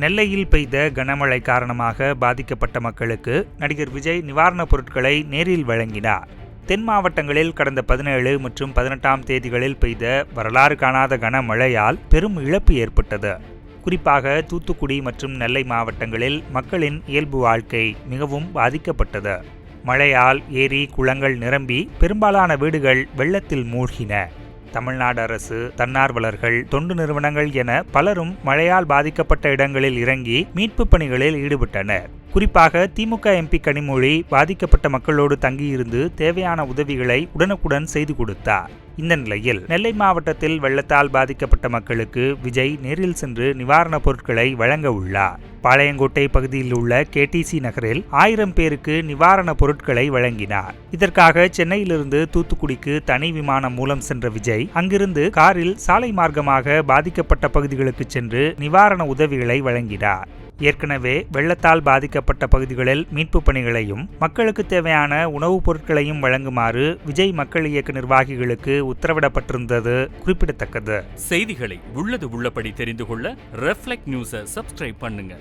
நெல்லையில் பெய்த கனமழை காரணமாக பாதிக்கப்பட்ட மக்களுக்கு நடிகர் விஜய் நிவாரணப் பொருட்களை நேரில் வழங்கினார். தென் மாவட்டங்களில் கடந்த பதினேழு மற்றும் பதினெட்டாம் தேதிகளில் பெய்த வரலாறு காணாத கனமழையால் பெரும் இழப்பு ஏற்பட்டது. குறிப்பாக தூத்துக்குடி மற்றும் நெல்லை மாவட்டங்களில் மக்களின் இயல்பு வாழ்க்கை மிகவும் பாதிக்கப்பட்டது. மழையால் ஏரி குளங்கள் நிரம்பி பெரும்பாலான வீடுகள் வெள்ளத்தில் மூழ்கின. தமிழ்நாடு அரசு தன்னார்வலர்கள் தொண்டு நிறுவனங்கள் என பலரும் மழையால் பாதிக்கப்பட்ட இடங்களில் இறங்கி மீட்பு பணிகளில் ஈடுபட்டனர். குறிப்பாக திமுக எம்பி கனிமொழி பாதிக்கப்பட்ட மக்களோடு தங்கியிருந்து தேவையான உதவிகளை உடனுக்குடன் செய்து கொடுத்தார். இந்த நிலையில் நெல்லை மாவட்டத்தில் வெள்ளத்தால் பாதிக்கப்பட்ட மக்களுக்கு விஜய் நேரில் சென்று நிவாரணப் பொருட்களை வழங்க உள்ளார். பாளையங்கோட்டை பகுதியில் உள்ள கேடிசி நகரில் ஆயிரம் பேருக்கு நிவாரணப் பொருட்களை வழங்கினார். இதற்காக சென்னையிலிருந்து தூத்துக்குடிக்கு தனி விமானம் மூலம் சென்ற விஜய் அங்கிருந்து காரில் சாலை மார்க்கமாக பாதிக்கப்பட்ட பகுதிகளுக்கு சென்று நிவாரண உதவிகளை வழங்கினார். ஏற்கனவே வெள்ளத்தால் பாதிக்கப்பட்ட பகுதிகளில் மீட்புப் பணிகளையும் மக்களுக்கு தேவையான உணவுப் பொருட்களையும் வழங்குமாறு விஜய் மக்கள் இயக்க நிர்வாகிகளுக்கு உத்தரவிடப்பட்டிருந்தது குறிப்பிடத்தக்கது. செய்திகளை உள்ளது உள்ளபடி தெரிந்து கொள்ள ரெஃப்ளெக்ட் நியூஸை சப்ஸ்கிரைப் பண்ணுங்க.